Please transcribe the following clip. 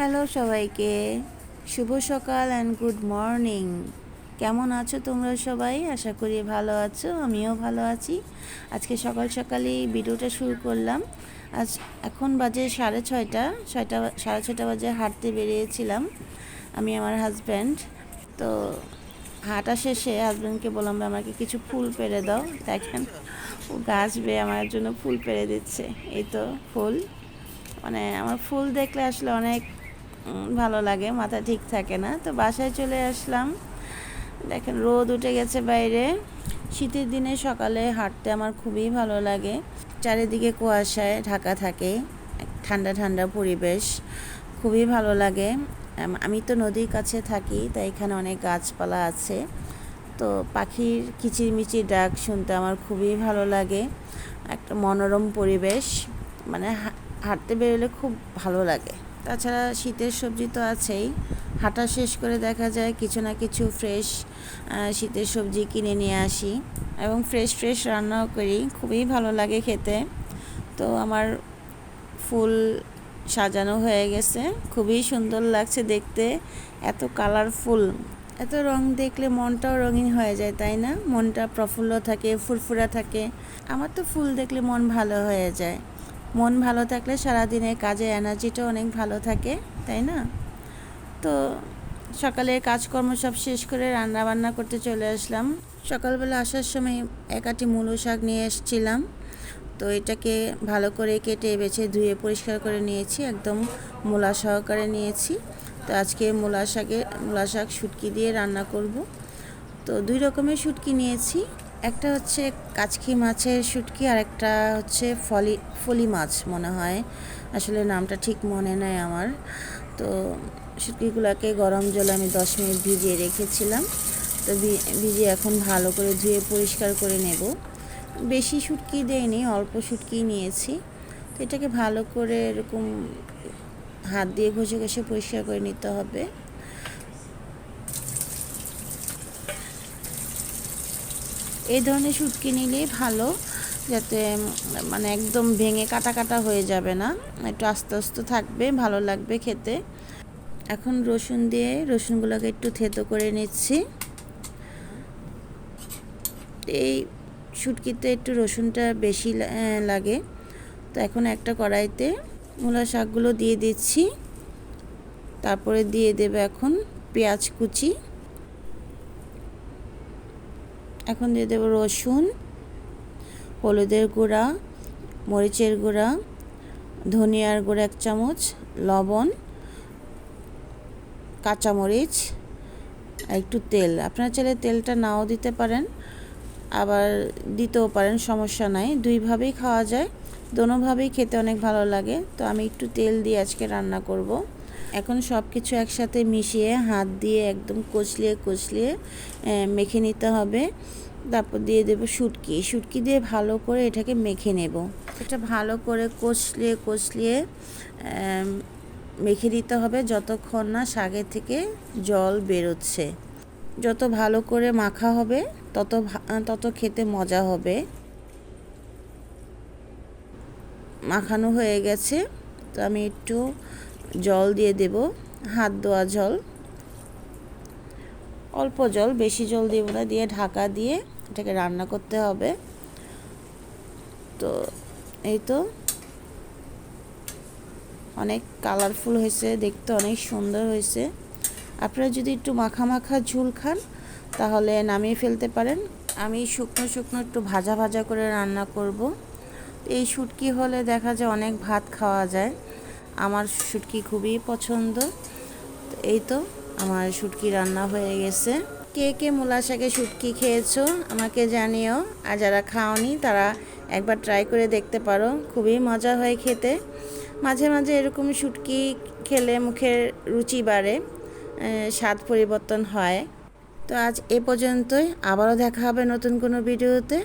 Hello সবাইকে। শুভ সকাল and good morning কেমন আছো তোমরা সবাই? আশা করি ভালো আছো, আমিও ভালো আছি। আজকে সকাল সকালই ভিডিওটা শুরু করলাম। আজ এখন বাজে সাড়ে ছয়টা ছয়টা, সাড়ে ছয়টা বাজে হাঁটতে বেরিয়েছিলাম আমি আমার হাজব্যান্ড তো হাঁটা শেষে হাজব্যান্ডকে বললাম আমাকে কিছু ফুল পেরে দাও। দেখেন, ও গাছ বেয়ে আমার জন্য ফুল পেরে দিচ্ছে। এই তো ফুল। মানে আমার ফুল দেখলে আসলে অনেক ভালো লাগে, মাথা ঠিক থাকে না। তো বাসায় চলে আসলাম। দেখেন, রোদ উঠে গেছে বাইরে। শীতের দিনে সকালে হাঁটতে আমার খুবই ভালো লাগে। চারিদিকে কুয়াশায় ঢাকা থাকে ঠান্ডা ঠান্ডা পরিবেশ, খুবই ভালো লাগে। আমি তো নদীর কাছে থাকি, তাই এখানে অনেক গাছপালা আছে। তো পাখির কিচিরমিচির ডাক শুনতে আমার খুবই ভালো লাগে। একটা মনোরম পরিবেশ মানে হাঁটতে বেরোলে খুব ভালো লাগে। তাছাড়া শীতের সবজি তো আছেই। হাঁটা শেষ করে দেখা যায় কিছু না কিছু ফ্রেশ শীতের সবজি কিনে নিয়ে আসি এবং ফ্রেশ ফ্রেশ রান্নাও করি। খুবই ভালো লাগে খেতে। তো আমার ফুল সাজানো হয়ে গেছে। খুবই সুন্দর লাগছে দেখতে। এত কালারফুল এত রং দেখলে মনটাও রঙিন হয়ে যায়, তাই না? মনটা প্রফুল্ল থাকে, ফুরফুরা থাকে। আমার তো ফুল দেখলে মন ভালো হয়ে যায়। মন ভালো থাকলে সারাদিনের কাজে এনার্জিটা অনেক ভালো থাকে, তাই না? তো সকালের কাজকর্ম সব শেষ করে রান্না বান্না করতে চলে আসলাম। সকালবেলা আসার সময় একাটি মূলো শাক নিয়ে এসেছিলাম। তো এটাকে ভালো করে কেটে বেছে ধুয়ে পরিষ্কার করে নিয়েছি, একদম মূলা সহকারে নিয়েছি। তো আজকে মূলা শাকে, মূলা শাক শুটকি দিয়ে রান্না করব। তো দুই রকমের শুটকি নিয়েছি। একটা হচ্ছে কাচকি মাছের শুটকি আর একটা হচ্ছে ফলি ফলি মাছ মনে হয়। আসলে নামটা ঠিক মনে নেই আমার। তো শুটকিগুলোকে গরম জলে আমি দশ মিনিট ভিজিয়ে রেখেছিলাম। তো ভিজিয়ে এখন ভালো করে ধুয়ে পরিষ্কার করে নেব। বেশি শুটকি দেয়নি অল্প শুটকি নিয়েছি। তো এটাকে ভালো করে এরকম হাত দিয়ে ঘষে ঘষে পরিষ্কার করে নিতে হবে। এই ধরনের শুটকি নিলেই ভালো, যাতে মানে একদম ভেঙে কাটা কাটা হয়ে যাবে না। একটু আস্তে আস্তে থাকবে, ভালো লাগবে খেতে। এখন রসুন দিয়ে রসুনগুলোকে একটু থেতো করে নিচ্ছি। এই শুটকিতে একটু রসুনটা বেশি লাগে। তো এখন একটা কড়াইতে মূলা শাকগুলো দিয়ে দিচ্ছি। তারপরে দিয়ে দেবে এখন পেঁয়াজ কুচি। এখন দিয়ে দেবো রসুন, হলুদের গুঁড়া, মরিচের গুঁড়া, ধনিয়ার গুঁড়া এক চামচ, লবণ, কাঁচামরিচ, একটু তেল। আপনারা চাইলে তেলটা নাও দিতে পারেন, আবার দিতেও পারেন, সমস্যা নাই। দুইভাবেই খাওয়া যায়, দোনোভাবেই খেতে অনেক ভালো লাগে। তো আমি একটু তেল দিয়ে আজকে রান্না করব। এখন সব কিছু একসাথে মিশিয়ে হাত দিয়ে একদম কচলিয়ে কচলিয়ে মেখে নিতে হবে। তারপর দিয়ে দেবো শুটকি। শুটকি দিয়ে ভালো করে এটাকে মেখে নেব। এটা ভালো করে কচলিয়ে কচলিয়ে মেখে দিতে হবে যতক্ষণ না শাকের থেকে জল বেরোচ্ছে। যত ভালো করে মাখা হবে, তত তত খেতে মজা হবে। মাখানো হয়ে গেছে। তো আমি একটু জল দিয়ে দেব, হাত ধোয়া জল। অল্প জল, বেশি জল দিব না, দিয়ে ঢাকা দিয়ে এটাকে রান্না করতে হবে। তো এই তো অনেক কালারফুল হয়েছে, দেখতে অনেক সুন্দর হয়েছে। আপনারা যদি একটু মাখা মাখা ঝুল খান, তাহলে নামিয়ে ফেলতে পারেন। আমি শুকনো শুকনো একটু ভাজা ভাজা করে রান্না করব। এই শুটকি হলে দেখা যায় অনেক ভাত খাওয়া যায়। আমার শুটকি খুবই পছন্দ। এই তো আমার শুটকি রান্না হয়ে গেছে। কে কে মূলা শাকে শুটকি খেয়েছো আমাকে জানিও। আর যারা খাওনি তারা একবার ট্রাই করে দেখতে পারো। খুবই মজা হয় খেতে। মাঝে মাঝে এরকম শুটকি খেলে মুখের রুচি বাড়ে স্বাদ পরিবর্তন হয়। তো আজ এ পর্যন্তই। আবারও দেখা হবে নতুন কোনো ভিডিওতে।